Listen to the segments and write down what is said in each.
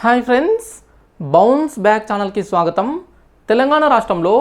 Hi friends bounce back ఛానల్కి స్వాగతం. తెలంగాణ రాష్ట్రంలో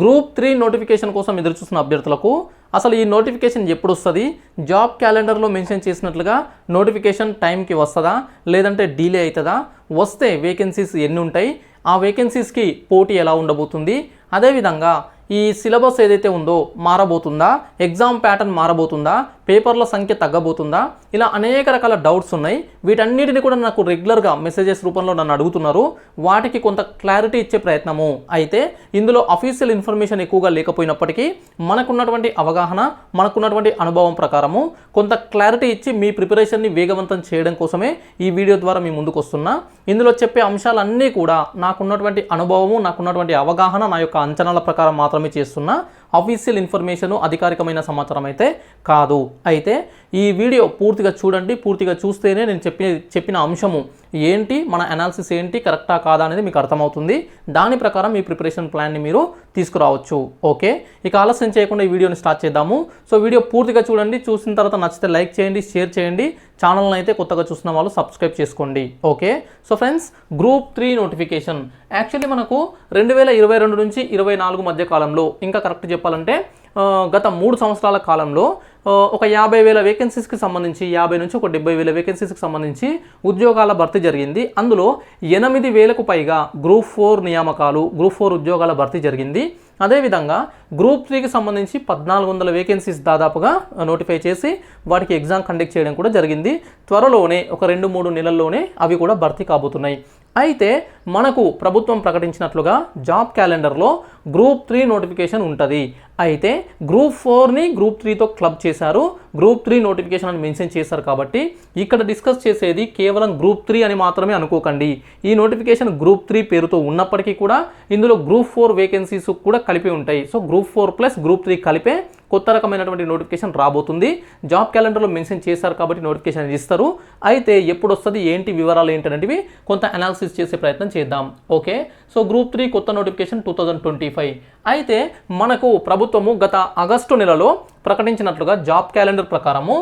గ్రూప్ త్రీ నోటిఫికేషన్ కోసం ఎదురుచూస్తున్న అభ్యర్థులకు అసలు ఈ నోటిఫికేషన్ ఎప్పుడు వస్తుంది జాబ్ క్యాలెండర్లో మెన్షన్ చేసినట్లుగా నోటిఫికేషన్ టైంకి వస్తుందా? లేదంటే డీలే అవుతుందా వస్తే వేకెన్సీస్ ఎన్ని ఉంటాయి ఆ వేకెన్సీస్కి పోటీ ఎలా ఉండబోతుంది? అదేవిధంగా ఈ సిలబస్ ఏదైతే ఉందో మారబోతుందా? Exam pattern మారబోతుందా? పేపర్ల సంఖ్య తగ్గబోతుందా? ఇలా అనేక రకాల డౌట్స్ ఉన్నాయి. వీటన్నిటిని కూడా నాకు రెగ్యులర్గా మెసేజెస్ రూపంలో నన్ను అడుగుతున్నారు. వాటికి కొంత క్లారిటీ ఇచ్చే ప్రయత్నము అయితే ఇందులో అఫీషియల్ ఇన్ఫర్మేషన్ ఎక్కువగా లేకపోయినప్పటికీ మనకున్నటువంటి అవగాహన మనకున్నటువంటి అనుభవం ప్రకారము కొంత క్లారిటీ ఇచ్చి మీ ప్రిపరేషన్ని వేగవంతం చేయడం కోసమే ఈ వీడియో ద్వారా మీ ముందుకు వస్తున్నా. ఇందులో చెప్పే అంశాలన్నీ కూడా నాకున్నటువంటి అనుభవము నాకున్నటువంటి అవగాహన నా యొక్క అంచనాల ప్రకారం మాత్రమే చేస్తున్నా అఫీషియల్ ఇన్ఫర్మేషన్ అధికారికమైన సమాచారం అయితే కాదు. అయితే ఈ వీడియో పూర్తిగా చూడండి. పూర్తిగా చూస్తేనే నేను చెప్పిన చెప్పిన అంశము ఏంటి? మన అనాలిసిస్ ఏంటి? కరెక్టా కాదా అనేది మీకు అర్థమవుతుంది. దాని ప్రకారం మీ ప్రిపరేషన్ ప్లాన్ని మీరు తీసుకురావచ్చు. ఓకే? ఇక ఆలస్యం చేయకుండా ఈ వీడియోని స్టార్ట్ చేద్దాము. సో వీడియో పూర్తిగా చూడండి. చూసిన తర్వాత నచ్చితే లైక్ చేయండి షేర్ చేయండి. ఛానల్ని అయితే కొత్తగా చూసిన వాళ్ళు సబ్స్క్రైబ్ చేసుకోండి. Okay? So friends group three notification actually మనకు రెండు వేల ఇరవై రెండు నుంచి ఇరవై నాలుగు మధ్య కాలంలో ఇంకా కరెక్ట్ చెప్పాలంటే గత మూడు సంవత్సరాల కాలంలో ఒక యాభై వేల వేకెన్సీస్కి సంబంధించి యాభై నుంచి ఒక డెబ్బై వేల వేకెన్సీస్కి సంబంధించి ఉద్యోగాల భర్తీ జరిగింది. అందులో ఎనిమిది వేలకు పైగా గ్రూప్ ఫోర్ నియామకాలు గ్రూప్ ఫోర్ ఉద్యోగాల భర్తీ జరిగింది. అదేవిధంగా గ్రూప్ త్రీకి సంబంధించి పద్నాలుగు వందల వేకెన్సీస్ దాదాపుగా నోటిఫై చేసి వాటికి ఎగ్జామ్ కండక్ట్ చేయడం కూడా జరిగింది. త్వరలోనే ఒక రెండు మూడు నెలల్లోనే అవి కూడా భర్తీ కాబోతున్నాయి. అయితే మనకు ప్రభుత్వం ప్రకటించినట్లుగా జాబ్ క్యాలెండర్లో గ్రూప్ త్రీ నోటిఫికేషన్ ఉంటుంది. అయితే గ్రూప్ ఫోర్ని గ్రూప్ త్రీతో క్లబ్ చేశారు. గ్రూప్ త్రీ నోటిఫికేషన్ అని మెన్షన్ చేశారు కాబట్టి ఇక్కడ డిస్కస్ చేసేది కేవలం గ్రూప్ త్రీ అని మాత్రమే అనుకోకండి. ఈ నోటిఫికేషన్ గ్రూప్ త్రీ పేరుతో ఉన్నప్పటికీ కూడా ఇందులో గ్రూప్ ఫోర్ వేకెన్సీస్ కూడా కలిపి ఉంటాయి. So group four plus group three కలిపే కొత్త రకమైనటువంటి నోటిఫికేషన్ రాబోతుంది. జాబ్ క్యాలెండర్లో మెన్షన్ చేశారు కాబట్టి నోటిఫికేషన్ ఇస్తారు. అయితే ఎప్పుడు వస్తుంది ఏంటి వివరాలు ఏంటి కొంత అనాలిసిస్ చేసే ప్రయత్నం చేద్దాం. ఓకే? సో గ్రూప్ త్రీ కొత్త notification two thousand twenty five. అయితే మనకు ప్రభుత్వము గత ఆగస్టు నెలలో ప్రకటించినట్లుగా జాబ్ క్యాలెండర్ ప్రకారము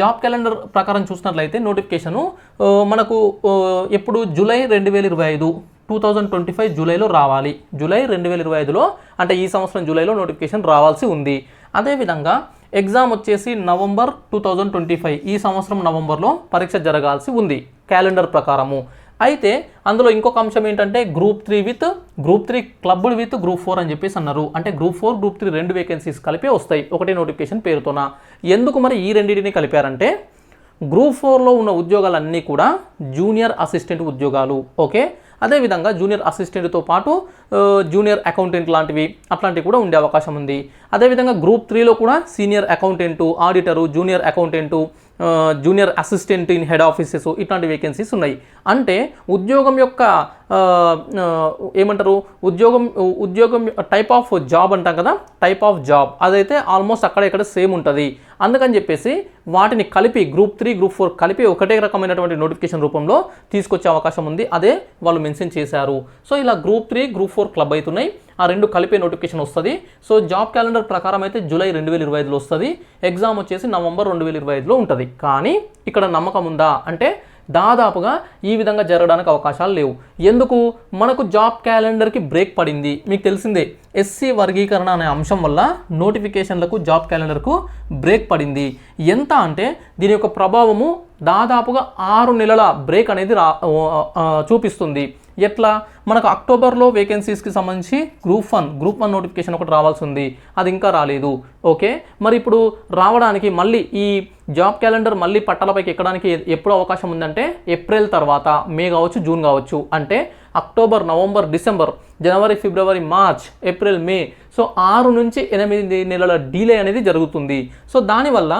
జాబ్ క్యాలెండర్ ప్రకారం చూసినట్లయితే నోటిఫికేషను మనకు ఎప్పుడు జూలై రెండు వేల ఇరవై ఐదు టూ థౌజండ్ ట్వంటీ ఫైవ్ జూలైలో రావాలి. జూలై రెండు వేల ఇరవై ఐదులో అంటే ఈ సంవత్సరం జూలైలో నోటిఫికేషన్ రావాల్సి ఉంది. అదేవిధంగా ఎగ్జామ్ వచ్చేసి November two thousand twenty five ఈ సంవత్సరం నవంబర్లో పరీక్ష జరగాల్సి ఉంది. క్యాలెండర్ ప్రకారము. అయితే అందులో ఇంకొక అంశం ఏంటంటే group three with group three clubbed with group four అని చెప్పేసి అన్నారు. అంటే గ్రూప్ ఫోర్ గ్రూప్ త్రీ రెండు వేకెన్సీస్ కలిపి వస్తాయి. ఒకటే నోటిఫికేషన్ పేరుతోన. ఎందుకు మరి ఈ రెండింటిని కలిపారంటే గ్రూప్ ఫోర్లో ఉన్న ఉద్యోగాలన్నీ కూడా జూనియర్ అసిస్టెంట్ ఉద్యోగాలు. ఓకే? అదేవిధంగా జూనియర్ అసిస్టెంట్తో పాటు జూనియర్ అకౌంటెంట్ లాంటివి అట్లాంటివి కూడా ఉండే అవకాశం ఉంది. అదేవిధంగా గ్రూప్ త్రీలో కూడా senior accountant auditor junior accountant junior assistant in head offices ఇట్లాంటి వేకెన్సీస్ ఉన్నాయి. అంటే ఉద్యోగం యొక్క ఏమంటారు ఉద్యోగం ఉద్యోగం టైప్ ఆఫ్ జాబ్ అంటాం కదా టైప్ ఆఫ్ జాబ్ అదైతే ఆల్మోస్ట్ అక్కడ ఇక్కడ సేమ్ ఉంటుంది. అందుకని చెప్పేసి వాటిని కలిపి గ్రూప్ త్రీ గ్రూప్ ఫోర్ కలిపి ఒకటే రకమైనటువంటి నోటిఫికేషన్ రూపంలో తీసుకొచ్చే అవకాశం ఉంది. అదే వాళ్ళు మెన్షన్ చేశారు. సో ఇలా group three group four club అవుతున్నాయి ఆ రెండు కలిపే నోటిఫికేషన్ వస్తుంది. సో జాబ్ క్యాలెండర్ ప్రకారం అయితే జూలై రెండు వేల ఇరవై ఐదులో వస్తుంది. ఎగ్జామ్ వచ్చేసి నవంబర్ రెండు వేల ఇరవై ఐదులో ఉంటుంది. కానీ ఇక్కడ నమ్మకం ఉందా? అంటే దాదాపుగా ఈ విధంగా జరగడానికి అవకాశాలు లేవు. ఎందుకు? మనకు జాబ్ క్యాలెండర్కి బ్రేక్ పడింది. మీకు తెలిసిందే ఎస్సీ వర్గీకరణ అనే అంశం వల్ల నోటిఫికేషన్లకు జాబ్ క్యాలెండర్కు బ్రేక్ పడింది. ఎంత అంటే దీని యొక్క ప్రభావము దాదాపుగా ఆరు నెలల బ్రేక్ అనేది రా చూపిస్తుంది. ఎట్లా? మనకు అక్టోబర్లో వేకెన్సీస్కి సంబంధించి group one group one notification ఒకటి రావాల్సి ఉంది. అది ఇంకా రాలేదు. ఓకే? మరి ఇప్పుడు రావడానికి మళ్ళీ ఈ జాబ్ క్యాలెండర్ మళ్ళీ పట్టాలపైకి ఎక్కడానికి ఎప్పుడు అవకాశం ఉందంటే ఏప్రిల్ తర్వాత మే కావచ్చు జూన్ కావచ్చు. అంటే అక్టోబర్ నవంబర్ డిసెంబర్ జనవరి ఫిబ్రవరి మార్చ్ ఏప్రిల్ మే. సో ఆరు నుంచి ఎనిమిది నెలల డీలే అనేది జరుగుతుంది. సో దానివల్ల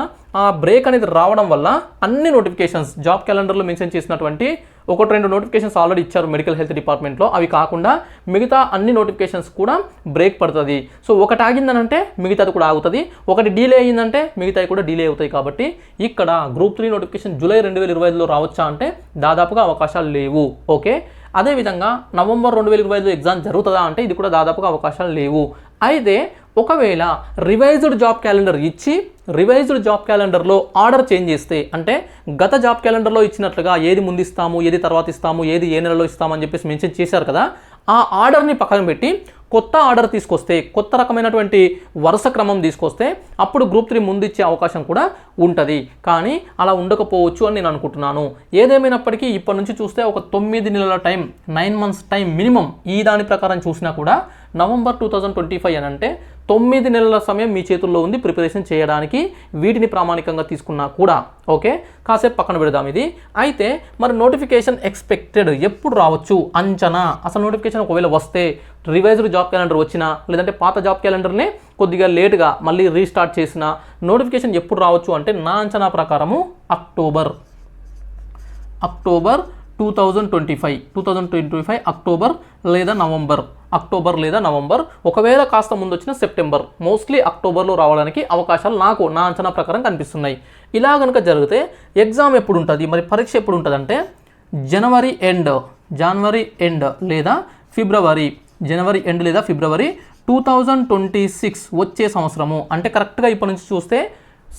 ఆ బ్రేక్ అనేది రావడం వల్ల అన్ని నోటిఫికేషన్స్ జాబ్ క్యాలెండర్లో మెన్షన్ చేసినటువంటి ఒకటి రెండు నోటిఫికేషన్స్ ఆల్రెడీ ఇచ్చారు మెడికల్ హెల్త్ డిపార్ట్మెంట్లో. అవి కాకుండా మిగతా అన్ని నోటిఫికేషన్స్ కూడా బ్రేక్ పడుతుంది. సో ఒకటి ఆగిందనంటే మిగతాది కూడా ఆగుతుంది. ఒకటి డీలే అయ్యిందంటే మిగతావి కూడా డీలే అవుతాయి కాబట్టి ఇక్కడ గ్రూప్ త్రీ నోటిఫికేషన్ జూలై రెండు వేల ఇరవై ఐదులో రావచ్చా అంటే దాదాపుగా అవకాశాలు లేవు. ఓకే? అదేవిధంగా నవంబర్ రెండు వేల ఇరవై ఐదు ఎగ్జామ్ జరుగుతుందా అంటే ఇది కూడా దాదాపుగా అవకాశాలు లేవు. అయితే ఒకవేళ రివైజ్డ్ జాబ్ క్యాలెండర్ ఇచ్చి రివైజ్డ్ జాబ్ క్యాలెండర్లో ఆర్డర్ చేంజ్ చేస్తే అంటే గత జాబ్ క్యాలెండర్లో ఇచ్చినట్లుగా ఏది ముందు ఇస్తాము ఏది తర్వాత ఇస్తాము ఏది ఏ నెలలో ఇస్తామని చెప్పేసి మెన్షన్ చేశారు కదా ఆ ఆర్డర్ని పక్కన పెట్టి కొత్త ఆర్డర్ తీసుకొస్తే కొత్త రకమైనటువంటి వరుస క్రమం తీసుకొస్తే అప్పుడు గ్రూప్ త్రీ ముందు ఇచ్చే అవకాశం కూడా ఉంటుంది. కానీ అలా ఉండకపోవచ్చు అని నేను అనుకుంటున్నాను. ఏదేమైనప్పటికీ ఇప్పటి నుంచి చూస్తే ఒక తొమ్మిది నెలల time nine months time minimum ఈ దాని ప్రకారం చూసినా కూడా November two thousand twenty five అని అంటే తొమ్మిది నెలల సమయం మీ చేతుల్లో ఉంది ప్రిపరేషన్ చేయడానికి. వీటిని ప్రామాణికంగా తీసుకున్నా కూడా ఓకే? కాసేపు పక్కన పెడదాం ఇది. అయితే మరి నోటిఫికేషన్ ఎక్స్పెక్టెడ్ ఎప్పుడు రావచ్చు? అంచనా. అసలు నోటిఫికేషన్ ఒకవేళ వస్తే రివైజ్డ్ జాబ్ క్యాలెండర్ వచ్చినా లేదంటే పాత జాబ్ క్యాలెండర్నే కొద్దిగా లేట్గా మళ్ళీ రీస్టార్ట్ చేసిన నోటిఫికేషన్ ఎప్పుడు రావచ్చు అంటే నా అంచనా ప్రకారము October. October two thousand twenty five. Two thousand twenty five October లేదా నవంబర్. అక్టోబర్ లేదా నవంబర్ ఒకవేళ కాస్త ముందు వచ్చిన సెప్టెంబర్. మోస్ట్లీ అక్టోబర్లో రావడానికి అవకాశాలు నాకు నా అంచనా ప్రకారం కనిపిస్తున్నాయి. ఇలా కనుక జరిగితే ఎగ్జామ్ ఎప్పుడు ఉంటుంది మరి పరీక్ష ఎప్పుడు ఉంటుంది అంటే జనవరి ఎండ్ జనవరి ఎండ్ లేదా ఫిబ్రవరి జనవరి ఎండ్ లేదా ఫిబ్రవరి టూ థౌజండ్ ట్వంటీ సిక్స్ వచ్చే సంవత్సరము. అంటే కరెక్ట్గా ఇప్పటి నుంచి చూస్తే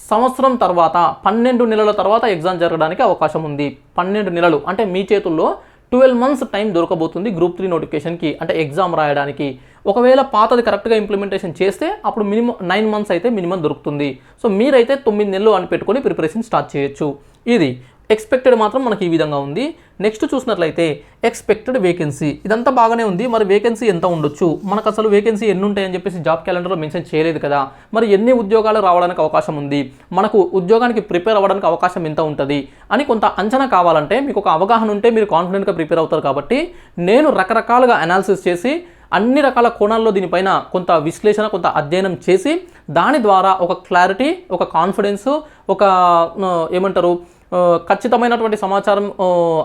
సంవత్సరం తర్వాత పన్నెండు నెలల తర్వాత ఎగ్జామ్ జరగడానికి అవకాశం ఉంది. పన్నెండు నెలలు అంటే మీ చేతుల్లో ట్వెల్వ్ మంత్స్ టైం దొరకబోతుంది గ్రూప్ త్రీ నోటిఫికేషన్కి. అంటే ఎగ్జామ్ రాయడానికి. ఒకవేళ పాతది కరెక్ట్గా ఇంప్లిమెంటేషన్ చేస్తే అప్పుడు మినిమం నైన్ మంత్స్ అయితే మినిమం దొరుకుతుంది. సో మీరైతే తొమ్మిది నెలలు అని పెట్టుకొని ప్రిపరేషన్ స్టార్ట్ చేయొచ్చు. ఇది ఎక్స్పెక్టెడ్ మాత్రం మనకి ఈ విధంగా ఉంది. నెక్స్ట్ చూసినట్లయితే ఎక్స్పెక్టెడ్ వేకెన్సీ ఇదంతా బాగానే ఉంది. మరి వేకెన్సీ ఎంత ఉండొచ్చు? మనకు అసలు వేకెన్సీ ఎన్ని ఉంటాయని చెప్పేసి జాబ్ క్యాలెండర్లో మెన్షన్ చేయలేదు కదా. మరి ఎన్ని ఉద్యోగాలు రావడానికి అవకాశం ఉంది? మనకు ఉద్యోగానికి ప్రిపేర్ అవ్వడానికి అవకాశం ఎంత ఉంటుంది? అని కొంత అంచనా కావాలంటే మీకు ఒక అవగాహన ఉంటే మీరు కాన్ఫిడెంట్గా ప్రిపేర్ అవుతారు కాబట్టి నేను రకరకాలుగా అనాలిసిస్ చేసి అన్ని రకాల కోణాల్లో దీనిపైన కొంత విశ్లేషణ కొంత అధ్యయనం చేసి దాని ద్వారా ఒక క్లారిటీ ఒక కాన్ఫిడెన్స్ ఒక ఏమంటారు ఖచ్చితమైనటువంటి సమాచారం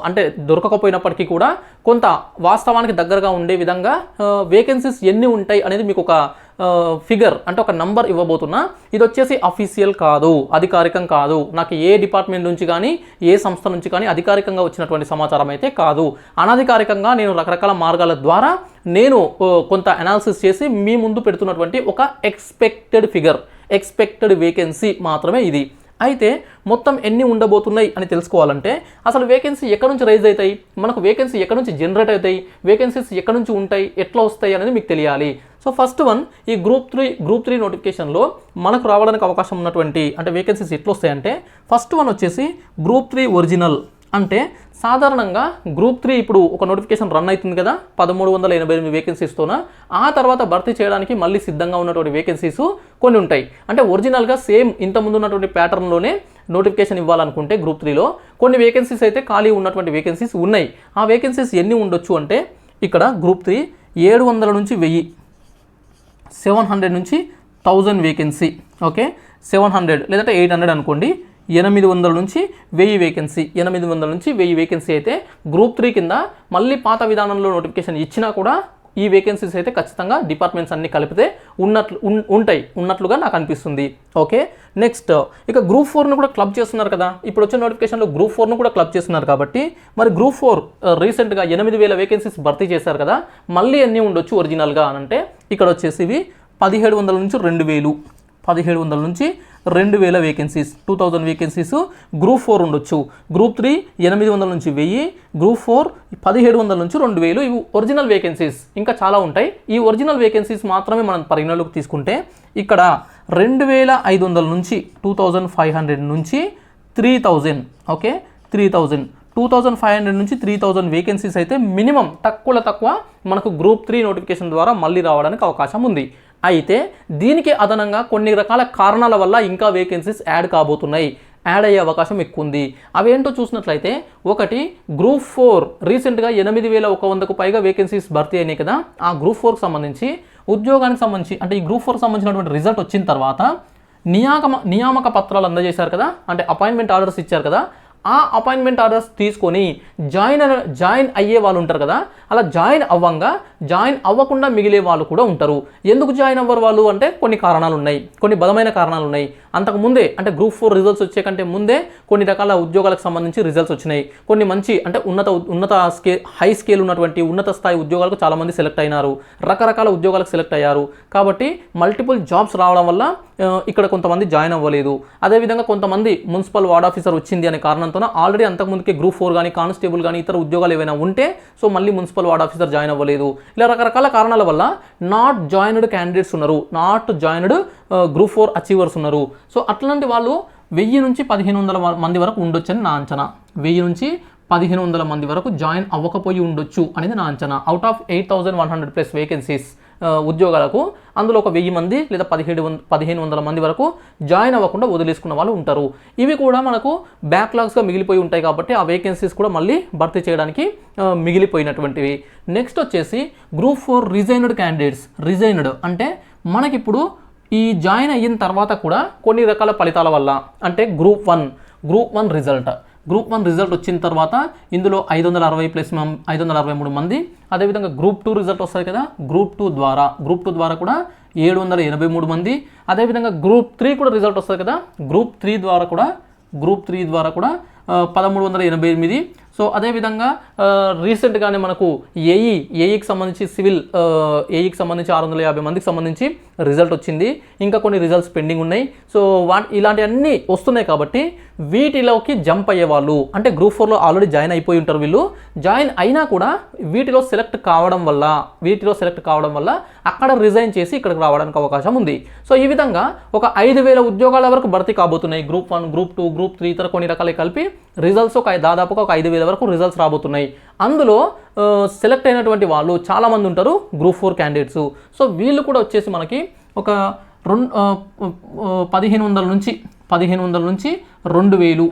అంటే దొరకకపోయినప్పటికీ కూడా కొంత వాస్తవానికి దగ్గరగా ఉండే విధంగా వేకెన్సీస్ ఎన్ని ఉంటాయి అనేది మీకు ఒక ఫిగర్ అంటే ఒక నంబర్ ఇవ్వబోతున్నా. ఇది వచ్చేసి అఫీషియల్ కాదు అధికారికం కాదు. నాకు ఏ డిపార్ట్మెంట్ నుంచి కానీ ఏ సంస్థ నుంచి కానీ అధికారికంగా వచ్చినటువంటి సమాచారం అయితే కాదు. అనధికారికంగా నేను రకరకాల మార్గాల ద్వారా నేను కొంత అనాలిసిస్ చేసి మీ ముందు పెడుతున్నటువంటి ఒక ఎక్స్పెక్టెడ్ ఫిగర్ ఎక్స్పెక్టెడ్ వేకెన్సీ మాత్రమే ఇది. అయితే మొత్తం ఎన్ని ఉండబోతున్నాయి అని తెలుసుకోవాలంటే అసలు వేకెన్సీ ఎక్కడ నుంచి రైజ్ అవుతాయి? మనకు వేకెన్సీ ఎక్కడ నుంచి జనరేట్ అవుతాయి? వేకెన్సీస్ ఎక్కడ నుంచి ఉంటాయి? ఎట్లా వస్తాయి అనేది మీకు తెలియాలి. సో ఫస్ట్ వన్ ఈ గ్రూప్ త్రీ గ్రూప్ త్రీ నోటిఫికేషన్లో మనకు రావడానికి అవకాశం ఉన్నటువంటి అంటే వేకెన్సీస్ ఎట్లా వస్తాయంటే ఫస్ట్ వన్ వచ్చేసి గ్రూప్ త్రీ ఒరిజినల్ అంటే సాధారణంగా గ్రూప్ త్రీ ఇప్పుడు ఒక నోటిఫికేషన్ రన్ అవుతుంది కదా పదమూడు వందల ఎనభై ఎనిమిది వేకెన్సీస్తోన ఆ తర్వాత భర్తీ చేయడానికి మళ్ళీ సిద్ధంగా ఉన్నటువంటి వేకెన్సీస్ కొన్ని ఉంటాయి. అంటే ఒరిజినల్గా సేమ్ ఇంతకుముందు ఉన్నటువంటి ప్యాటర్న్లోనే నోటిఫికేషన్ ఇవ్వాలనుకుంటే గ్రూప్ త్రీలో కొన్ని వేకెన్సీస్ అయితే ఖాళీ ఉన్నటువంటి వేకెన్సీస్ ఉన్నాయి. ఆ వేకెన్సీస్ ఎన్ని ఉండొచ్చు అంటే ఇక్కడ గ్రూప్ త్రీ ఏడు వందల నుంచి వెయ్యి సెవెన్ హండ్రెడ్ నుంచి thousand vacancy okay? Seven hundred లేదంటే ఎయిట్ హండ్రెడ్ అనుకోండి. ఎనిమిది వందల నుంచి వెయ్యి వేకెన్సీ ఎనిమిది వందల నుంచి వెయ్యి వేకెన్సీ అయితే గ్రూప్ త్రీ కింద మళ్ళీ పాత విధానంలో నోటిఫికేషన్ ఇచ్చినా కూడా ఈ వేకెన్సీస్ అయితే ఖచ్చితంగా డిపార్ట్మెంట్స్ అన్ని కలిపితే ఉన్నట్లు ఉంటాయి. ఉన్నట్లుగా నాకు అనిపిస్తుంది. ఓకే? నెక్స్ట్ ఇక గ్రూప్ ఫోర్ను కూడా క్లబ్ చేస్తున్నారు కదా. ఇప్పుడు వచ్చే నోటిఫికేషన్లో గ్రూప్ ఫోర్ను కూడా క్లబ్ చేస్తున్నారు కాబట్టి మరి గ్రూప్ ఫోర్ రీసెంట్గా ఎనిమిది వేల వేకెన్సీస్ భర్తీ చేశారు కదా మళ్ళీ ఎన్ని ఉండొచ్చు ఒరిజినల్గా అని అంటే ఇక్కడ వచ్చేసి పదిహేడు వందల నుంచి రెండు వేలు. పదిహేడు వందల నుంచి రెండు వేల vacancies two thousand vacancies group four ఉండొచ్చు. గ్రూప్ త్రీ ఎనిమిది వందల నుంచి వెయ్యి గ్రూప్ ఫోర్ పదిహేడు వందల నుంచి రెండు వేలు. ఇవి ఒరిజినల్ వేకెన్సీస్ ఇంకా చాలా ఉంటాయి. ఈ ఒరిజినల్ వేకెన్సీస్ మాత్రమే మనం పరిగణలోకి తీసుకుంటే ఇక్కడ రెండు వేల ఐదు వందల నుంచి టూ థౌజండ్ ఫైవ్ హండ్రెడ్ నుంచి three thousand okay? Three thousand two thousand five hundred నుంచి త్రీ థౌజండ్ వేకెన్సీస్ అయితే మినిమం తక్కువలో తక్కువ మనకు గ్రూప్ త్రీ నోటిఫికేషన్ ద్వారా మళ్ళీ రావడానికి అవకాశం ఉంది. అయితే దీనికి అదనంగా కొన్ని రకాల కారణాల వల్ల ఇంకా వేకెన్సీస్ యాడ్ కాబోతున్నాయి. యాడ్ అయ్యే అవకాశం ఎక్కువ ఉంది అవేంటో చూసినట్లయితే ఒకటి గ్రూప్ ఫోర్ రీసెంట్గా ఎనిమిది వేల ఒక వందకు పైగా వేకెన్సీస్ భర్తీ అయినాయి కదా. ఆ గ్రూప్ ఫోర్కి సంబంధించి ఉద్యోగానికి సంబంధించి అంటే ఈ గ్రూప్ ఫోర్కి సంబంధించినటువంటి రిజల్ట్ వచ్చిన తర్వాత నియామక నియామక పత్రాలు అందజేశారు కదా. అంటే అపాయింట్మెంట్ ఆర్డర్స్ ఇచ్చారు కదా. ఆ అపాయింట్మెంట్ ఆర్డర్స్ తీసుకొని జాయిన్ జాయిన్ అయ్యే వాళ్ళు ఉంటారు కదా అలా జాయిన్ అవ్వంగా జాయిన్ అవ్వకుండా మిగిలే వాళ్ళు కూడా ఉంటారు. ఎందుకు జాయిన్ అవ్వరు వాళ్ళు? అంటే కొన్ని కారణాలు ఉన్నాయి. కొన్ని బలమైన కారణాలు ఉన్నాయి. అంతకు ముందే అంటే గ్రూప్ ఫోర్ రిజల్ట్స్ వచ్చే కంటే ముందే కొన్ని రకాల ఉద్యోగాలకు సంబంధించి రిజల్ట్స్ వచ్చినాయి. కొన్ని మంచి అంటే ఉన్నత ఉన్నత స్కే హై స్కేల్ ఉన్నటువంటి ఉన్నత స్థాయి ఉద్యోగాలకు చాలామంది సెలెక్ట్ అయినారు. రకరకాల ఉద్యోగాలకు సెలెక్ట్ అయ్యారు. కాబట్టి మల్టిపుల్ జాబ్స్ రావడం వల్ల ఇక్కడ కొంతమంది జాయిన్ అవ్వలేదు. అదేవిధంగా కొంతమంది మున్సిపల్ వార్డ్ ఆఫీసర్ వచ్చింది అనే కారణంతో ఆల్రెడీ అంతకుముందుకే గ్రూప్ ఫోర్ కానీ కానిస్టేబుల్ కానీ ఇతర ఉద్యోగాలు ఏవైనా ఉంటే సో మళ్ళీ మున్సిపల్ వార్డ్ ఆఫీసర్ జాయిన్ అవ్వలేదు. ఇలా రకరకాల కారణాల వల్ల నాట్ జాయిన్డ్ క్యాండిడేట్స్ ఉన్నారు. Not joined group four achievers ఉన్నారు. సో అట్లాంటి వాళ్ళు వెయ్యి నుంచి పదిహేను వందల మంది వరకు ఉండొచ్చని నా అంచనా. వెయ్యి నుంచి పదిహేను వందల మంది వరకు జాయిన్ అవ్వకపోయి ఉండొచ్చు అనేది నా అంచనా. Out of eight thousand one hundred plus vacancies ఉద్యోగాలకు అందులో ఒక వెయ్యి మంది లేదా పదిహేడు వంద పదిహేను వందల మంది వరకు జాయిన్ అవ్వకుండా వదిలేసుకున్న వాళ్ళు ఉంటారు. ఇవి కూడా మనకు బ్యాక్లాగ్స్గా మిగిలిపోయి ఉంటాయి కాబట్టి ఆ వేకెన్సీస్ కూడా మళ్ళీ భర్తీ చేయడానికి మిగిలిపోయినటువంటివి. నెక్స్ట్ వచ్చేసి group four resigned candidates resigned అంటే మనకిప్పుడు ఈ జాయిన్ అయిన తర్వాత కూడా కొన్ని రకాల ఫలితాల వల్ల అంటే group one group one result. Group one result వచ్చిన తర్వాత ఇందులో ఐదు వందల అరవై ప్లస్ ఐదు వందల అరవై మూడు మంది అదేవిధంగా గ్రూప్ టూ రిజల్ట్ వస్తుంది కదా గ్రూప్ టూ ద్వారా గ్రూప్ టూ ద్వారా కూడా ఏడు వందల ఎనభై మూడు మంది అదేవిధంగా గ్రూప్ త్రీ కూడా రిజల్ట్ వస్తుంది కదా గ్రూప్ త్రీ ద్వారా కూడా గ్రూప్ త్రీ ద్వారా కూడా పదమూడు వందల ఎనభై ఎనిమిది సో అదేవిధంగా రీసెంట్గానే మనకు ఏఈ ఏఈకి సంబంధించి సివిల్ ఏఈకి సంబంధించి ఆరు వందల యాభై మందికి సంబంధించి రిజల్ట్ వచ్చింది. ఇంకా కొన్ని రిజల్ట్స్ పెండింగ్ ఉన్నాయి. సో వా ఇలాంటివన్నీ వస్తున్నాయి కాబట్టి వీటిలోకి జంప్ అయ్యే వాళ్ళు అంటే గ్రూప్ ఫోర్లో ఆల్రెడీ జాయిన్ అయిపోయి ఉంటారు వీళ్ళు. జాయిన్ అయినా కూడా వీటిలో సెలెక్ట్ కావడం వల్ల వీటిలో సెలెక్ట్ కావడం వల్ల అక్కడ రిజైన్ చేసి ఇక్కడికి రావడానికి అవకాశం ఉంది. సో ఈ విధంగా ఒక ఐదు వేల ఉద్యోగాల వరకు భర్తీ కాబోతున్నాయి. Group one group two group three ఇతర కొన్ని రకాలు కలిపి రిజల్ట్స్ ఒక దాదాపుగా ఒక ఐదు వేల వరకు రిజల్ట్స్ రాబోతున్నాయి. అందులో సెలెక్ట్ అయినటువంటి వాళ్ళు చాలామంది ఉంటారు గ్రూప్ ఫోర్ క్యాండిడేట్స్ సో వీళ్ళు కూడా వచ్చేసి మనకి ఒక రెండు పదిహేను వందల నుంచి పదిహేను వందల నుంచి రెండు వేలు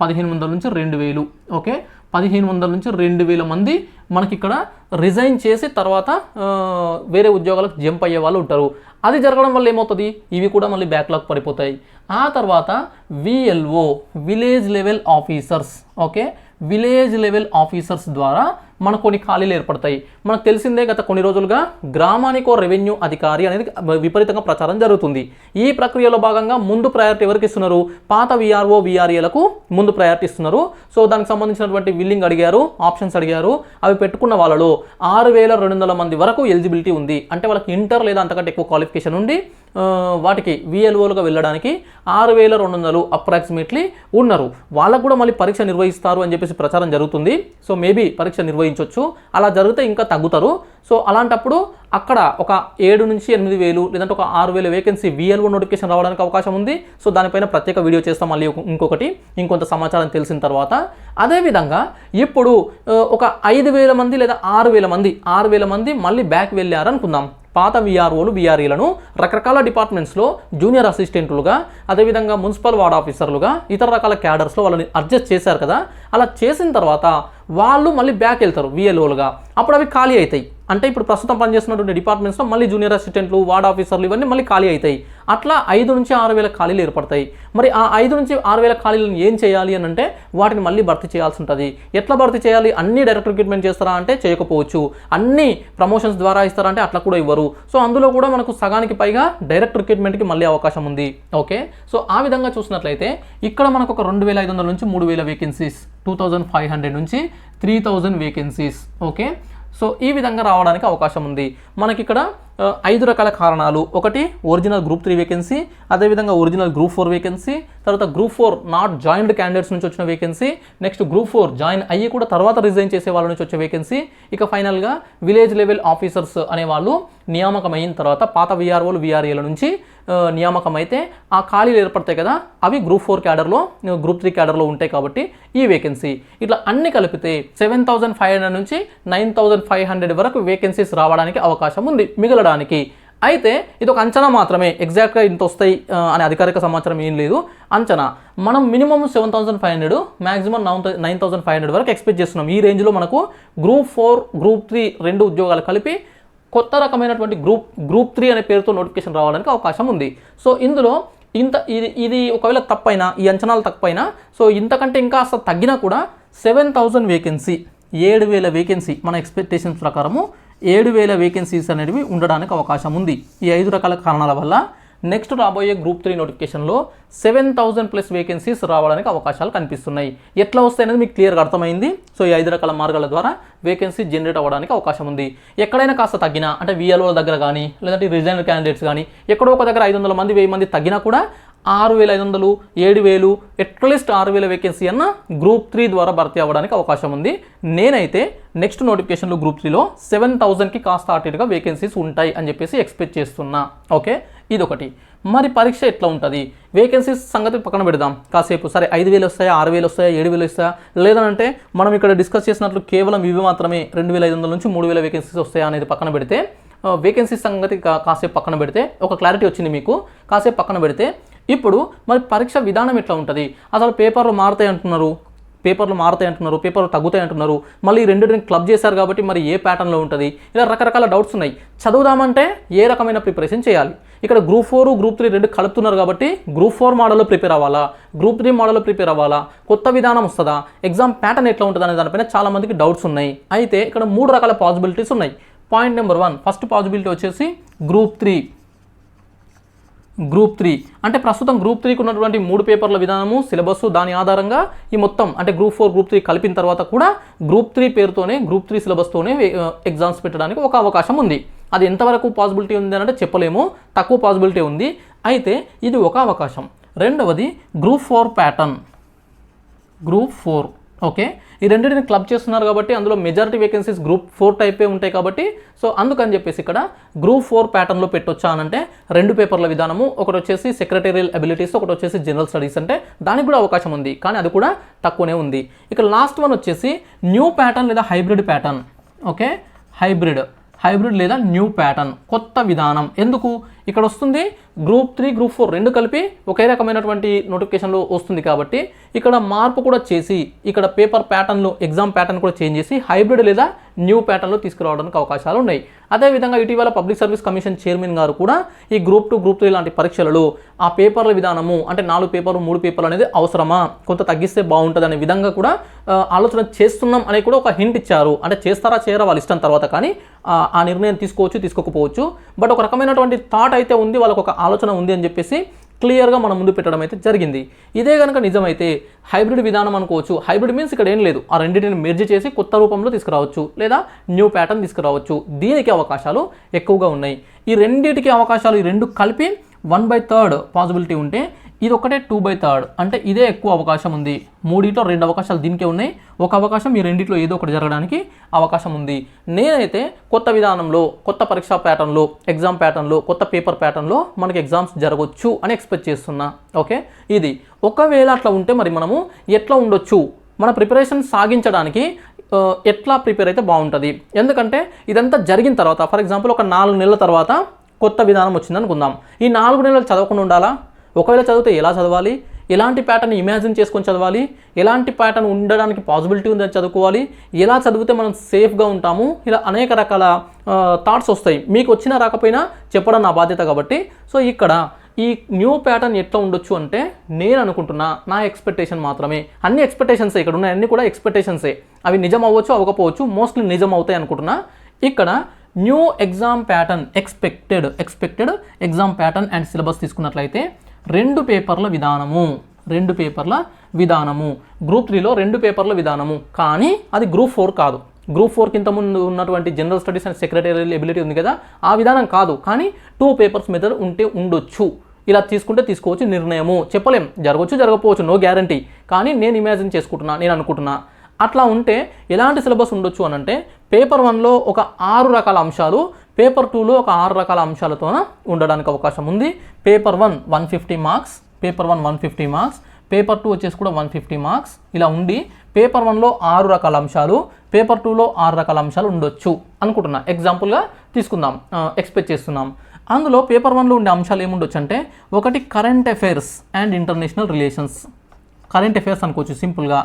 పదిహేను వందల నుంచి రెండు వేలు ఓకే? పదిహేను వందల నుంచి రెండు వేల మంది మనకి ఇక్కడ రిజైన్ చేసి తర్వాత వేరే ఉద్యోగాలకు జంప్ అయ్యే వాళ్ళు ఉంటారు. అది జరగడం వల్ల ఏమవుతుంది? ఇవి కూడా మళ్ళీ బ్యాక్లాగ్ పడిపోతాయి. ఆ తర్వాత VLO village level officers okay? Village level officers ద్వారా మనకు కొన్ని ఖాళీలు ఏర్పడతాయి. మనకు తెలిసిందే గత కొన్ని రోజులుగా గ్రామానికో రెవెన్యూ అధికారి అనేది విపరీతంగా ప్రచారం జరుగుతుంది. ఈ ప్రక్రియలో భాగంగా ముందు ప్రయారిటీ ఎవరికి ఇస్తున్నారు? పాత విఆర్ఓ విఆర్ఏలకు ముందు ప్రయారిటీ ఇస్తున్నారు. సో దానికి సంబంధించినటువంటి బిల్లింగ్ అడిగారు ఆప్షన్స్ అడిగారు. అవి పెట్టుకున్న వాళ్ళలో ఆరు వేల రెండు వందల మంది వరకు ఎలిజిబిలిటీ ఉంది. అంటే వాళ్ళకి ఇంటర్ లేదా అంతకంటే ఎక్కువ క్వాలిఫికేషన్ ఉండి వాటికి విఎల్ఓలుగా వెళ్ళడానికి ఆరు వేల రెండు వందలు అప్రాక్సిమేట్లీ ఉన్నారు. వాళ్ళకు కూడా మళ్ళీ పరీక్ష నిర్వహిస్తారు అని చెప్పేసి ప్రచారం జరుగుతుంది. సో మేబీ పరీక్ష అనుభవించవచ్చు అలా జరిగితే ఇంకా తగ్గుతారు. సో అలాంటప్పుడు అక్కడ ఒక ఏడు నుంచి ఎనిమిది వేలు లేదంటే ఒక ఆరు వేల వేకెన్సీ విఎల్ఓ నోటిఫికేషన్ రావడానికి అవకాశం ఉంది. సో దానిపైన ప్రత్యేక వీడియో చేస్తాం మళ్ళీ ఇంకొకటి. ఇంకొంత సమాచారం తెలిసిన తర్వాత. అదేవిధంగా ఇప్పుడు ఒక ఐదు వేల మంది లేదా ఆరు వేల మంది ఆరు వేల మంది మళ్ళీ బ్యాక్ వెళ్ళారనుకుందాం. పాత విఆర్ఓలు విఆర్ఈలను రకరకాల డిపార్ట్మెంట్స్లో జూనియర్ అసిస్టెంట్లుగా అదేవిధంగా మున్సిపల్ వార్డ్ ఆఫీసర్లుగా ఇతర రకాల క్యాడర్స్లో వాళ్ళని అడ్జస్ట్ చేశారు కదా. అలా చేసిన తర్వాత వాళ్ళు మళ్ళీ బ్యాక్ వెళ్తారు విఎల్ఓలుగా అప్పుడు అవి ఖాళీ అవుతాయి. అంటే ఇప్పుడు ప్రస్తుతం పనిచేస్తున్నటువంటి డిపార్ట్మెంట్స్లో మళ్ళీ జూనియర్ అసిస్టెంట్లు వార్డ్ ఆఫీసర్లు ఇవన్నీ మళ్ళీ ఖాళీ అవుతాయి. అట్లా ఐదు నుంచి ఆరు వేల ఖాళీలు ఏర్పడతాయి. మరి ఆ ఐదు నుంచి ఆరు వేల ఖాళీలను ఏం చేయాలి అని అంటే వాటిని మళ్ళీ భర్తీ చేయాల్సి ఉంటుంది. ఎట్లా భర్తీ చేయాలి? అన్ని డైరెక్ట్ రిక్రూట్మెంట్ చేస్తారా అంటే చేయకపోవచ్చు. అన్ని ప్రమోషన్స్ ద్వారా ఇస్తారా అంటే అట్లా కూడా ఇవ్వరు. సో అందులో కూడా మనకు సగానికి పైగా డైరెక్ట్ రిక్రూట్మెంట్కి మళ్ళీ అవకాశం ఉంది. ఓకే సో ఆ విధంగా చూసినట్లయితే ఇక్కడ మనకు ఒక రెండు వేల ఐదు వందల నుంచి మూడు వేల vacancies two thousand five hundred నుంచి three thousand vacancies okay so ఈ విధంగా రావడానికి అవకాశం ఉంది. మనకి ఇక్కడ ఐదు రకాల కారణాలు. ఒకటి ఒరిజినల్ గ్రూప్ త్రీ వేకెన్సీ అదేవిధంగా ఒరిజినల్ గ్రూప్ ఫోర్ వేకెన్సీ తర్వాత group four not joined candidates నుంచి వచ్చిన vacancy next group four join అయ్యి కూడా తర్వాత రిజైన్ చేసే వాళ్ళ నుంచి వచ్చే వేకెన్సీ ఇక ఫైనల్గా విలేజ్ లెవెల్ ఆఫీసర్స్ అనే వాళ్ళు నియామకం అయిన తర్వాత పాత విఆర్ఓలు విఆర్ఏల నుంచి నియామకం అయితే ఆ ఖాళీలు ఏర్పడతాయి కదా అవి గ్రూప్ ఫోర్ క్యాడర్లో గ్రూప్ త్రీ క్యాడర్లో ఉంటాయి కాబట్టి ఈ వేకెన్సీ ఇట్లా అన్ని కలిపితే సెవెన్ థౌజండ్ ఫైవ్ హండ్రెడ్ నుంచి నైన్ థౌజండ్ ఫైవ్ హండ్రెడ్ వరకు వేకెన్సీస్ రావడానికి అవకాశం ఉంది మిగలడానికి. అయితే ఇది ఒక అంచనా మాత్రమే. ఎగ్జాక్ట్గా ఇంత వస్తాయి అనే అధికారిక సమాచారం ఏం లేదు. అంచనా. మనం minimum seven thousand five hundred maximum nine nine thousand five hundred వరకు ఎక్స్పెక్ట్ చేస్తున్నాం. ఈ రేంజ్లో మనకు గ్రూప్ ఫోర్ గ్రూప్ త్రీ రెండు ఉద్యోగాలు కలిపి కొత్త రకమైనటువంటి గ్రూప్ గ్రూప్ త్రీ అనే పేరుతో నోటిఫికేషన్ రావడానికి అవకాశం ఉంది. సో ఇందులో ఇంత ఇది ఇది ఒకవేళ తప్పైనా ఈ అంచనాలు తప్పైనా సో ఇంతకంటే ఇంకా అసలు తగ్గినా కూడా సెవెన్ థౌజండ్ వేకెన్సీ ఏడు వేల వేకెన్సీ మన ఎక్స్పెక్టేషన్స్ ప్రకారము ఏడు వేల వేకెన్సీస్ అనేవి ఉండడానికి అవకాశం ఉంది. ఈ ఐదు రకాల కారణాల వల్ల నెక్స్ట్ రాబోయే గ్రూప్ త్రీ నోటిఫికేషన్లో సెవెన్ థౌజండ్ ప్లస్ వేకెన్సీస్ రావడానికి అవకాశాలు కనిపిస్తున్నాయి. ఎట్లా వస్తాయి అనేది మీకు క్లియర్గా అర్థమైంది. సో ఈ ఐదు రకాల మార్గాల ద్వారా వేకెన్సీ జనరేట్ అవ్వడానికి అవకాశం ఉంది. ఎక్కడైనా కాస్త తగ్గినా అంటే విఎల్ఓ దగ్గర కానీ లేదంటే రిజైన్ క్యాండిడేట్స్ కానీ ఎక్కడో ఒక దగ్గర ఐదు వందల మంది వెయ్యి మంది తగ్గినా కూడా ఆరు వేల ఐదు వందలు ఏడు వేలు అట్లీస్ట్ ఆరు వేల వేకెన్సీ అన్న గ్రూప్ త్రీ ద్వారా భర్తీ అవ్వడానికి అవకాశం ఉంది. నేనైతే నెక్స్ట్ నోటిఫికేషన్లో గ్రూప్ త్రీలో సెవెన్ థౌజండ్కి కాస్త అటు ఇటుగా వేకెన్సీస్ ఉంటాయి అని చెప్పేసి ఎక్స్పెక్ట్ చేస్తున్నా. ఓకే? ఇదొకటి. మరి పరీక్ష ఎట్లా ఉంటుంది? వేకెన్సీస్ సంగతి పక్కన పెడదాం. కాసేపు. సరే ఐదు వేలు వస్తాయా? ఆరు వేలు వస్తాయా? ఏడు వేలు వస్తాయా? లేదంటే మనం ఇక్కడ డిస్కస్ చేసినట్లు కేవలం ఇవి మాత్రమే రెండు వేల ఐదు వందల నుంచి మూడు వేల వేకెన్సీస్ వస్తాయా అనేది పక్కన పెడితే వేకెన్సీ సంగతి కాసేపు పక్కన పెడితే ఒక క్లారిటీ వచ్చింది మీకు. కాసేపు పక్కన పెడితే ఇప్పుడు మరి పరీక్ష విధానం ఎట్లా ఉంటుంది? అసలు పేపర్లు మారుతాయి అంటున్నారు. పేపర్లు మారుతాయి అంటున్నారు పేపర్లు తగ్గుతాయి అంటున్నారు. మళ్ళీ రెండింటిని క్లబ్ చేశారు కాబట్టి మరి ఏ ప్యాటర్న్లో ఉంటుంది? ఇలా రకరకాల డౌట్స్ ఉన్నాయి. చదువుదామంటే ఏ రకమైన ప్రిపరేషన్ చేయాలి? ఇక్కడ గ్రూప్ ఫోర్ గ్రూప్ త్రీ రెండు కలుపుతున్నారు కాబట్టి గ్రూప్ ఫోర్ మోడల్లో ప్రిపేర్ అవ్వాలా? గ్రూప్ త్రీ మోడల్లో ప్రిపేర్ అవ్వాలా? కొత్త విధానం వస్తుందా? ఎగ్జామ్ ప్యాటర్న్ ఎట్లా ఉంటుంది అనే దానిపైన చాలా మందికి డౌట్స్ ఉన్నాయి. అయితే ఇక్కడ మూడు రకాల పాసిబిలిటీస్ ఉన్నాయి. Point number one first possibility వచ్చేసి గ్రూప్ త్రీ గ్రూప్ త్రీ. అంటే ప్రస్తుతం గ్రూప్ త్రీకి ఉన్నటువంటి మూడు పేపర్ల విధానము సిలబస్ దాని ఆధారంగా ఈ మొత్తం అంటే గ్రూప్ ఫోర్ గ్రూప్ త్రీ కలిపిన తర్వాత కూడా గ్రూప్ త్రీ పేరుతోనే గ్రూప్ త్రీ సిలబస్తోనే ఎగ్జామ్స్ పెట్టడానికి ఒక అవకాశం ఉంది. అది ఎంతవరకు పాసిబిలిటీ ఉంది అంటే చెప్పలేము. తక్కువ పాసిబిలిటీ ఉంది. అయితే ఇది ఒక అవకాశం. రెండవది group four pattern. Group four. Okay? ఈ రెండింటిని క్లబ్ చేస్తున్నారు కాబట్టి అందులో మెజారిటీ వేకెన్సీస్ గ్రూప్ ఫోర్ టైపే ఉంటాయి కాబట్టి సో అందుకని చెప్పేసి ఇక్కడ గ్రూప్ ఫోర్ ప్యాటర్న్లో పెట్టొచ్చా అని అంటే రెండు పేపర్ల విధానము ఒకటి వచ్చేసి సెక్రటేరియల్ అబిలిటీస్ ఒకటి వచ్చేసి జనరల్ స్టడీస్ అంటే దానికి కూడా అవకాశం ఉంది కానీ అది కూడా తక్కువనే ఉంది. ఇక లాస్ట్ వన్ వచ్చేసి న్యూ ప్యాటర్న్ లేదా hybrid pattern. Okay? Hybrid. Hybrid లేదా న్యూ ప్యాటర్న్ కొత్త విధానం. ఎందుకు? ఇక్కడ వస్తుంది గ్రూప్ త్రీ గ్రూప్ ఫోర్ రెండు కలిపి ఒకే రకమైనటువంటి నోటిఫికేషన్లో వస్తుంది కాబట్టి ఇక్కడ మార్పు కూడా చేసి ఇక్కడ పేపర్ ప్యాటర్న్లు ఎగ్జామ్ ప్యాటర్న్ కూడా చేంజ్ చేసి హైబ్రిడ్ లేదా న్యూ ప్యాటర్న్లో తీసుకురావడానికి అవకాశాలు ఉన్నాయి. అదేవిధంగా ఇటీవల పబ్లిక్ సర్వీస్ కమిషన్ చైర్మన్ గారు కూడా ఈ గ్రూప్ టూ గ్రూప్ త్రీ లాంటి పరీక్షలలో ఆ పేపర్ల విధానము అంటే నాలుగు పేపర్లు మూడు పేపర్లు అనేది అవసరమా? కొంత తగ్గిస్తే బాగుంటుంది అనే విధంగా కూడా ఆలోచన చేస్తున్నాం అని కూడా ఒక హింట్ ఇచ్చారు. అంటే చేస్తారా చేయరా వాళ్ళ ఇష్టం తర్వాత కానీ ఆ, ఆ నిర్ణయం తీసుకోవచ్చు తీసుకోకపోవచ్చు. బట్ ఒక రకమైనటువంటి థాట్ అయితే ఉంది వాళ్ళకు ఒక ఆలోచన ఉంది అని చెప్పేసి క్లియర్గా మన ముందు పెట్టడం అయితే జరిగింది. ఇదే కనుక నిజమైతే హైబ్రిడ్ విధానం అనుకోవచ్చు. హైబ్రిడ్ మీన్స్ ఇక్కడ ఏం లేదు. ఆ రెండింటిని మెర్జ్ చేసి కొత్త రూపంలో తీసుకురావచ్చు లేదా న్యూ ప్యాటర్న్ తీసుకురావచ్చు. దీనికి అవకాశాలు ఎక్కువగా ఉన్నాయి. ఈ రెండింటికి అవకాశాలు ఈ రెండు కలిపి వన్ బై థర్డ్ పాసిబిలిటీ ఉంటే ఇది ఒకటే టూ బై థర్డ్ అంటే ఇదే ఎక్కువ అవకాశం ఉంది. మూడిట్లో రెండు అవకాశాలు దీనికే ఉన్నాయి. ఒక అవకాశం ఈ రెండిట్లో ఏదో ఒకటి జరగడానికి అవకాశం ఉంది. నేనైతే కొత్త విధానంలో కొత్త పరీక్షా ప్యాటర్న్లో ఎగ్జామ్ ప్యాటర్న్లో కొత్త పేపర్ ప్యాటర్న్లో మనకి ఎగ్జామ్స్ జరగవచ్చు అని ఎక్స్పెక్ట్ చేస్తున్నా. ఓకే ఇది. ఒకవేళ అట్లా ఉంటే మరి మనము ఎట్లా ఉండొచ్చు? మన ప్రిపరేషన్ సాగించడానికి ఎట్లా ప్రిపేర్ అయితే బాగుంటుంది? ఎందుకంటే ఇదంతా జరిగిన తర్వాత ఫర్ ఎగ్జాంపుల్ ఒక నాలుగు నెలల తర్వాత కొత్త విధానం వచ్చింది అనుకుందాం ఈ నాలుగు నెలలు చదవకుండా ఉండాలా? ఒకవేళ చదివితే ఎలా చదవాలి? ఎలాంటి ప్యాటర్న్ ఇమాజిన్ చేసుకొని చదవాలి? ఎలాంటి ప్యాటర్న్ ఉండడానికి పాసిబిలిటీ ఉందని చదువుకోవాలి? ఎలా చదివితే మనం సేఫ్గా ఉంటాము? ఇలా అనేక రకాల థాట్స్ వస్తాయి. మీకు వచ్చినా రాకపోయినా చెప్పడం నా బాధ్యత కాబట్టి. సో ఇక్కడ ఈ న్యూ ప్యాటర్న్ ఎట్లా ఉండొచ్చు అంటే నేను అనుకుంటున్నా నా ఎక్స్పెక్టేషన్ మాత్రమే. అన్ని ఎక్స్పెక్టేషన్సే ఇక్కడ ఉన్నాయి అన్ని కూడా ఎక్స్పెక్టేషన్సే అవి నిజం అవ్వచ్చు అవ్వకపోవచ్చు మోస్ట్లీ నిజం అవుతాయి అనుకుంటున్నా. ఇక్కడ new exam pattern expected expected exam pattern and syllabus తీసుకున్నట్లయితే రెండు పేపర్ల విధానము. రెండు పేపర్ల విధానము. గ్రూప్ త్రీలో రెండు పేపర్ల విధానము. కానీ అది గ్రూప్ ఫోర్ కాదు. గ్రూప్ ఫోర్ కింద ముందు ఉన్నటువంటి general studies and secretary ability ఉంది కదా ఆ విధానం కాదు. కానీ టూ పేపర్స్ మెథడ్ ఉంటే ఉండొచ్చు. ఇలా తీసుకుంటే తీసుకోవచ్చు నిర్ణయము. చెప్పలేం. జరగవచ్చు జరగకపోవచ్చు. No guarantee. కానీ నేను ఇమాజిన్ చేసుకుంటున్నా నేను అనుకుంటున్నా. అట్లా ఉంటే ఎలాంటి సిలబస్ ఉండొచ్చు అని అంటే పేపర్ వన్లో ఒక ఆరు రకాల అంశాలు పేపర్ టూలో ఒక ఆరు రకాల అంశాలతో ఉండడానికి అవకాశం ఉంది. Paper one one fifty marks paper one one fifty marks paper two వచ్చేసి కూడా వన్ ఫిఫ్టీ మార్క్స్ ఇలా ఉండి పేపర్ వన్లో ఆరు రకాల అంశాలు పేపర్ టూలో ఆరు రకాల అంశాలు ఉండొచ్చు అనుకుంటున్నా. ఎగ్జాంపుల్గా తీసుకుందాం. ఎక్స్పెక్ట్ చేస్తున్నాం. అందులో పేపర్ వన్లో ఉండే అంశాలు ఏముండొచ్చు అంటే ఒకటి current affairs and international relations current affairs అనుకోవచ్చు సింపుల్గా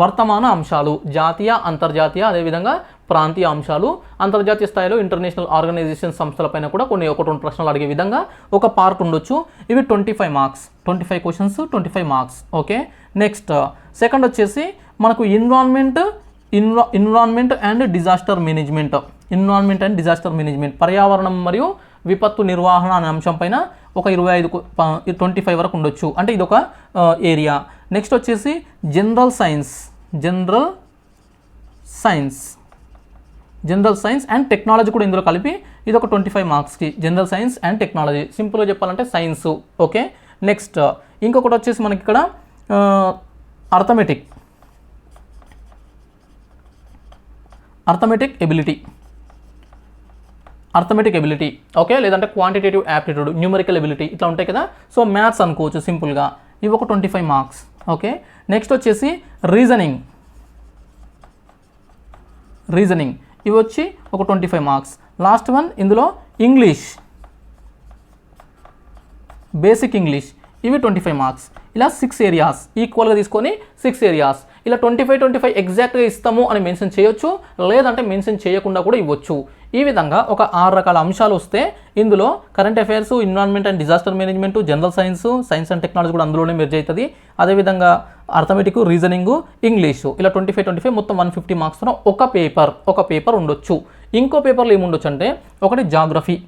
వర్తమాన అంశాలు జాతీయ అంతర్జాతీయ అదేవిధంగా ప్రాంతీయ అంశాలు అంతర్జాతీయ స్థాయిలో ఇంటర్నేషనల్ ఆర్గనైజేషన్ సంస్థలపైన కూడా కొన్ని ఒక రెండు ప్రశ్నలు అడిగే విధంగా ఒక పార్ట్ ఉండొచ్చు. ఇవి twenty five marks. Twenty five questions twenty five marks. Okay? Next second వచ్చేసి మనకు environment ఇన్వా environment and disaster management environment and disaster management పర్యావరణం మరియు విపత్తు నిర్వహణ అనే అంశం పైన ఒక ఇరవై ఐదు ట్వంటీ ఫైవ్ వరకు ఉండొచ్చు. అంటే ఇది ఒక ఏరియా నెక్స్ట్ వచ్చేసి general science general science general science and technology కూడా ఇందులో కలిపి ఇది ఒక ట్వంటీ ఫైవ్ మార్క్స్కి జనరల్ సైన్స్ అండ్ టెక్నాలజీ. సింపుల్గా చెప్పాలంటే సైన్స్ ఓకే? నెక్స్ట్ ఇంకొకటి వచ్చేసి మనకి ఇక్కడ arithmetic. Arithmetic ability. Arithmetic ability okay? లేదంటే క్వాంటిటేటివ్ యాప్టిట్యూడ్ న్యూమరికల్ ఎబిలిటీ ఇట్లా ఉంటాయి కదా? సో మ్యాథ్స్ అనుకోవచ్చు సింపుల్గా. ఇవి ఒక twenty five marks. Okay next వచ్చేసి రీజనింగ్. రీజనింగ్. ఇవి వచ్చి ఒక twenty five marks. Last one ఇందులో ఇంగ్లీష్. Basic English. ఇవి ట్వంటీ ఫైవ్ మార్క్స్. ఇలా సిక్స్ ఏరియాస్ ఈక్వల్గా తీసుకొని సిక్స్ ఏరియాస్ ఇలా ట్వంటీ ఫైవ్ ట్వంటీ ఫైవ్ ఎగ్జాక్ట్గా ఇస్తాము అని మెన్షన్ చేయొచ్చు. లేదంటే మెన్షన్ చేయకుండా కూడా ఇవ్వచ్చు. ఈ విధంగా ఒక ఆరు రకాల అంశాలు వస్తే ఇందులో current affairs environment and disaster management general science science and technology కూడా అందులోనే మెర్జ్ అవుతుంది. అదేవిధంగా అర్థమెటిక్ రీజనింగ్ ఇంగ్లీషు ఇలా ట్వంటీ ఫైవ్ ట్వంటీ ఫైవ్ మొత్తం వన్ ఫిఫ్టీ మార్క్స్తో ఒక పేపర్ ఒక పేపర్ ఉండొచ్చు. ఇంకో పేపర్లో ఏముండొచ్చు అంటే ఒకటి జాగ్రఫీ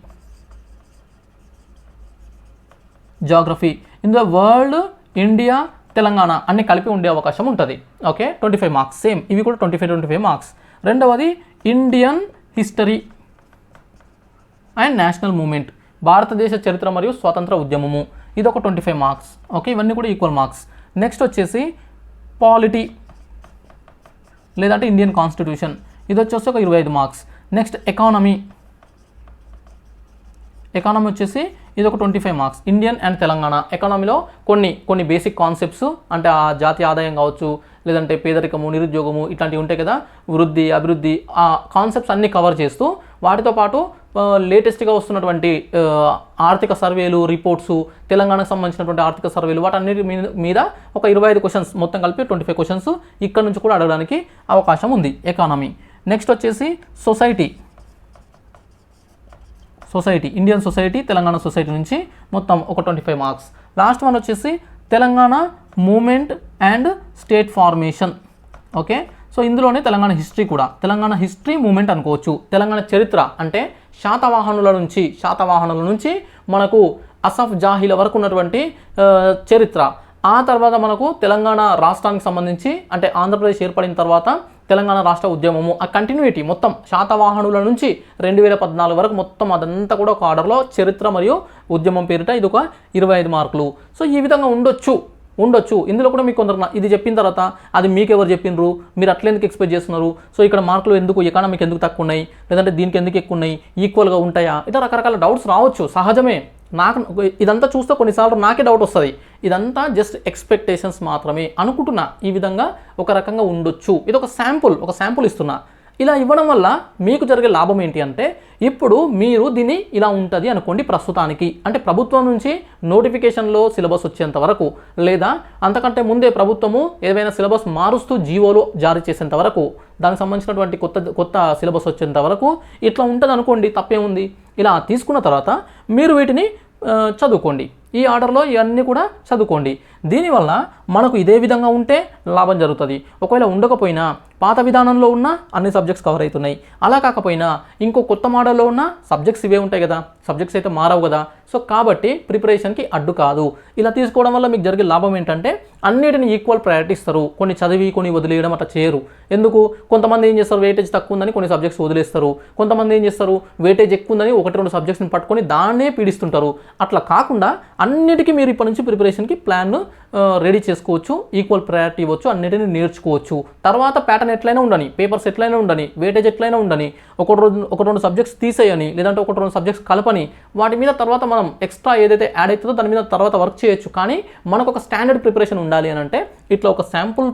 జాగ్రఫీ ఇందులో వరల్డ్ ఇండియా తెలంగాణ అన్ని కలిపి ఉండే అవకాశం ఉంటుంది. Okay twenty five marks same ఇవి కూడా twenty five twenty five marks రెండవది Indian history and national movement. భారతదేశ చరిత్ర మరియు స్వాతంత్ర ఉద్యమము. ఇది ఒక ట్వంటీ ఫైవ్ మార్క్స్. ఓకే ఇవన్నీ కూడా ఈక్వల్ మార్క్స్. నెక్స్ట్ వచ్చేసి పాలిటీ లేదంటే ఇండియన్ కాన్స్టిట్యూషన్. ఇది వచ్చేసి ఒక ఇరవై ఐదు మార్క్స్. Next economy. ఎకానమీ వచ్చేసి ఇది ఒక twenty five marks Indian and Telangana ఎకానమీలో కొన్ని కొన్ని బేసిక్ కాన్సెప్ట్స్ అంటే ఆ జాతీయ ఆదాయం కావచ్చు లేదంటే పేదరికము నిరుద్యోగము ఇట్లాంటివి ఉంటాయి కదా వృద్ధి అభివృద్ధి ఆ కాన్సెప్ట్స్ అన్నీ కవర్ చేస్తూ వాటితో పాటు లేటెస్ట్గా వస్తున్నటువంటి ఆర్థిక సర్వేలు రిపోర్ట్స్ తెలంగాణకు సంబంధించినటువంటి ఆర్థిక సర్వేలు వాటన్నిటి మీద- మీద ఒక ఇరవై ఐదు క్వశ్చన్స్ మొత్తం కలిపి ట్వంటీ ఫైవ్ క్వశ్చన్స్ ఇక్కడ నుంచి కూడా అడగడానికి అవకాశం ఉంది. ఎకానమీ నెక్స్ట్ వచ్చేసి society society Indian society Telangana society నుంచి మొత్తం ఒక twenty five marks. Last one వచ్చేసి Telangana movement and state formation. Okay? So ఇందులోనే తెలంగాణ హిస్టరీ కూడా. తెలంగాణ హిస్టరీ మూమెంట్ అనుకోవచ్చు. తెలంగాణ చరిత్ర అంటే శాతవాహనుల నుంచి శాతవాహనుల నుంచి మనకు అసఫ్ జాహీల వరకు ఉన్నటువంటి చరిత్ర. ఆ తర్వాత మనకు తెలంగాణ రాష్ట్రానికి సంబంధించి అంటే ఆంధ్రప్రదేశ్ ఏర్పడిన తర్వాత తెలంగాణ రాష్ట్ర ఉద్యమము ఆ కంటిన్యూటీ మొత్తం శాతవాహనుల నుంచి రెండు వేల పద్నాలుగు వరకు మొత్తం అదంతా కూడా ఒక ఆర్డర్లో చరిత్ర మరియు ఉద్యమం పేరిట ఇది ఒక ఇరవై ఐదు మార్కులు. సో ఈ విధంగా ఉండొచ్చు. ఉండొచ్చు. ఇందులో కూడా మీకు కొందరు ఇది చెప్పిన తర్వాత అది మీకు ఎవరు చెప్పిండ్రు? మీరు అట్లా ఎందుకు ఎక్స్పెక్ట్ చేస్తున్నారు? సో ఇక్కడ మార్కులు ఎందుకు ఎకానమీకి ఎందుకు తక్కువ ఉన్నాయి లేదంటే దీనికి ఎందుకు ఎక్కువ ఉన్నాయి ఈక్వల్గా ఉంటాయా? ఇట్లా రకరకాల డౌట్స్ రావచ్చు. సహజమే. నాకు ఇదంతా చూస్తే కొన్నిసార్లు నాకే డౌట్ వస్తుంది. ఇదంతా జస్ట్ ఎక్స్పెక్టేషన్స్ మాత్రమే అనుకుంటున్నా. ఈ విధంగా ఒక రకంగా ఉండొచ్చు. ఇది ఒక శాంపుల్ ఒక శాంపుల్ ఇస్తున్నా. ఇలా ఇవ్వడం వల్ల మీకు జరిగే లాభం ఏంటి అంటే ఇప్పుడు మీరు దీన్ని ఇలా ఉంటుంది అనుకోండి ప్రస్తుతానికి. అంటే ప్రభుత్వం నుంచి నోటిఫికేషన్లో సిలబస్ వచ్చేంత వరకు లేదా అంతకంటే ముందే ప్రభుత్వము ఏదైనా సిలబస్ మారుస్తూ జీవోలు జారీ చేసేంత వరకు దానికి సంబంధించినటువంటి కొత్త కొత్త సిలబస్ వచ్చేంత వరకు ఇట్లా ఉంటుంది అనుకోండి తప్పేముంది? ఇలా తీసుకున్న తర్వాత మీరు వీటిని చదువుకోండి. ఈ ఆర్డర్లో ఇవన్నీ కూడా చదువుకోండి. దీనివల్ల మనకు ఇదే విధంగా ఉంటే లాభం జరుగుతుంది. ఒకవేళ ఉండకపోయినా పాత విధానంలో ఉన్న అన్ని సబ్జెక్ట్స్ కవర్ అవుతున్నాయి. అలా కాకపోయినా ఇంకో కొత్త మోడల్లో ఉన్న సబ్జెక్ట్స్ ఇవే ఉంటాయి కదా. సబ్జెక్ట్స్ అయితే మారవు కదా. సో కాబట్టి ప్రిపరేషన్కి అడ్డు కాదు. ఇలా తీసుకోవడం వల్ల మీకు జరిగే లాభం ఏంటంటే అన్నిటిని ఈక్వల్ ప్రయారిటీ ఇస్తారు. కొన్ని చదివి కొన్ని వదిలేయడం అట్లా చేయరు. ఎందుకు? కొంతమంది ఏం చేస్తారు? వెయిటేజ్ తక్కువ ఉందని కొన్ని సబ్జెక్ట్స్ వదిలేస్తారు. కొంతమంది ఏం చేస్తారు? వెయిటేజ్ ఎక్కువ ఉందని ఒకటి రెండు సబ్జెక్ట్స్ని పట్టుకొని దాన్నే పీడిస్తుంటారు. అట్లా కాకుండా అన్నిటికీ మీరు ఇప్పటి నుంచి ప్రిపరేషన్కి ప్లాన్ రెడీ చేసుకోవచ్చు. ఈక్వల్ ప్రయారిటీ ఇవ్వచ్చు. అన్నిటిని నేర్చుకోవచ్చు. తర్వాత ప్యాటర్న్ ఎట్లయినా ఉండని పేపర్స్ ఎట్లయినా ఉండని వేటేజ్ ఎట్లయినా ఉండని ఒక రెండు ఒక రెండు సబ్జెక్ట్స్ తీసేయని లేదంటే ఒక రెండు సబ్జెక్ట్స్ కలపని వాటి మీద తర్వాత మనం ఎక్స్ట్రా ఏదైతే యాడ్ అవుతుందో దాని మీద తర్వాత వర్క్ చేయొచ్చు. కానీ మనకు ఒక స్టాండర్డ్ ప్రిపరేషన్ ఉండాలి అని అంటే ఇట్లా ఒక శాంపుల్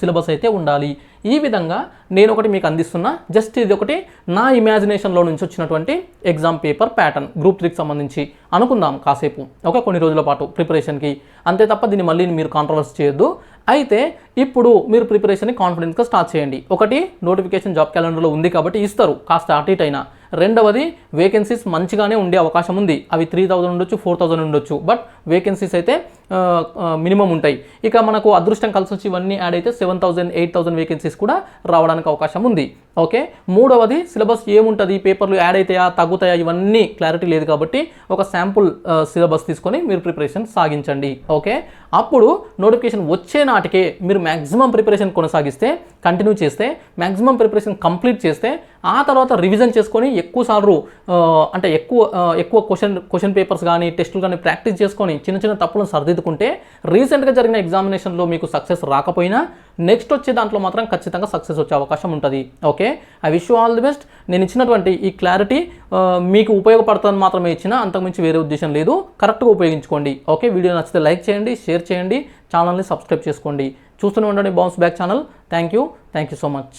సిలబస్ అయితే ఉండాలి. ఈ విధంగా నేను ఒకటి మీకు అందిస్తున్నా. జస్ట్ ఇది ఒకటి. నా ఇమాజినేషన్లో నుంచి వచ్చినటువంటి ఎగ్జామ్ పేపర్ ప్యాటర్న్ గ్రూప్ త్రీకి సంబంధించి. అనుకుందాం కాసేపు. ఒక కొన్ని రోజుల పాటు ప్రిపరేషన్కి అంతే తప్ప దీన్ని మళ్ళీ మీరు కాంట్రవర్స్ చేయొద్దు. అయితే ఇప్పుడు మీరు ప్రిపరేషన్ని కాన్ఫిడెన్స్గా స్టార్ట్ చేయండి. ఒకటి నోటిఫికేషన్ జాబ్ క్యాలెండర్లో ఉంది కాబట్టి ఇస్తారు. కాస్త అటు ఇటు అయినా. రెండవది వేకెన్సీస్ మంచిగానే ఉండే అవకాశం ఉంది. అవి త్రీ థౌజండ్ ఉండొచ్చు ఫోర్ థౌజండ్ ఉండొచ్చు. బట్ వేకెన్సీస్ అయితే మినిమం ఉంటాయి. ఇక మనకు అదృష్టం కలిసి వచ్చి ఇవన్నీ యాడ్ అయితే seven thousand eight thousand vacancies కూడా రావడానికి అవకాశం ఉంది. ఓకే? మూడవది సిలబస్ ఏముంటుంది? పేపర్లు యాడ్ అవుతాయా తగ్గుతాయా? ఇవన్నీ క్లారిటీ లేదు కాబట్టి ఒక శాంపుల్ సిలబస్ తీసుకొని మీరు ప్రిపరేషన్ సాగించండి. ఓకే? అప్పుడు నోటిఫికేషన్ వచ్చే నాటికే మీరు మ్యాక్సిమం ప్రిపరేషన్ కొనసాగిస్తే కంటిన్యూ చేస్తే మ్యాక్సిమం ప్రిపరేషన్ కంప్లీట్ చేస్తే ఆ తర్వాత రివిజన్ చేసుకొని ఎక్కువ సార్లు అంటే ఎక్కువ ఎక్కువ క్వశ్చన్ క్వశ్చన్ పేపర్స్ కానీ టెస్టులు కానీ ప్రాక్టీస్ చేసుకొని చిన్న చిన్న తప్పులను సర్ది సరిదిద్దుకుంటే రీసెంట్గా జరిగిన ఎగ్జామినేషన్లో మీకు సక్సెస్ రాకపోయినా నెక్స్ట్ వచ్చే దాంట్లో మాత్రం ఖచ్చితంగా సక్సెస్ వచ్చే అవకాశం ఉంటుంది. Okay? I wish you all the best. నేను ఇచ్చినటువంటి ఈ క్లారిటీ మీకు ఉపయోగపడుతుందని మాత్రమే ఇచ్చిన అంతకుమించి వేరే ఉద్దేశం లేదు. కరెక్ట్గా ఉపయోగించుకోండి. ఓకే? వీడియో నచ్చితే లైక్ చేయండి షేర్ చేయండి ఛానల్ని సబ్స్క్రైబ్ చేసుకోండి. చూస్తూనే ఉండండి Bounce Back channel. Thank you. Thank you so much.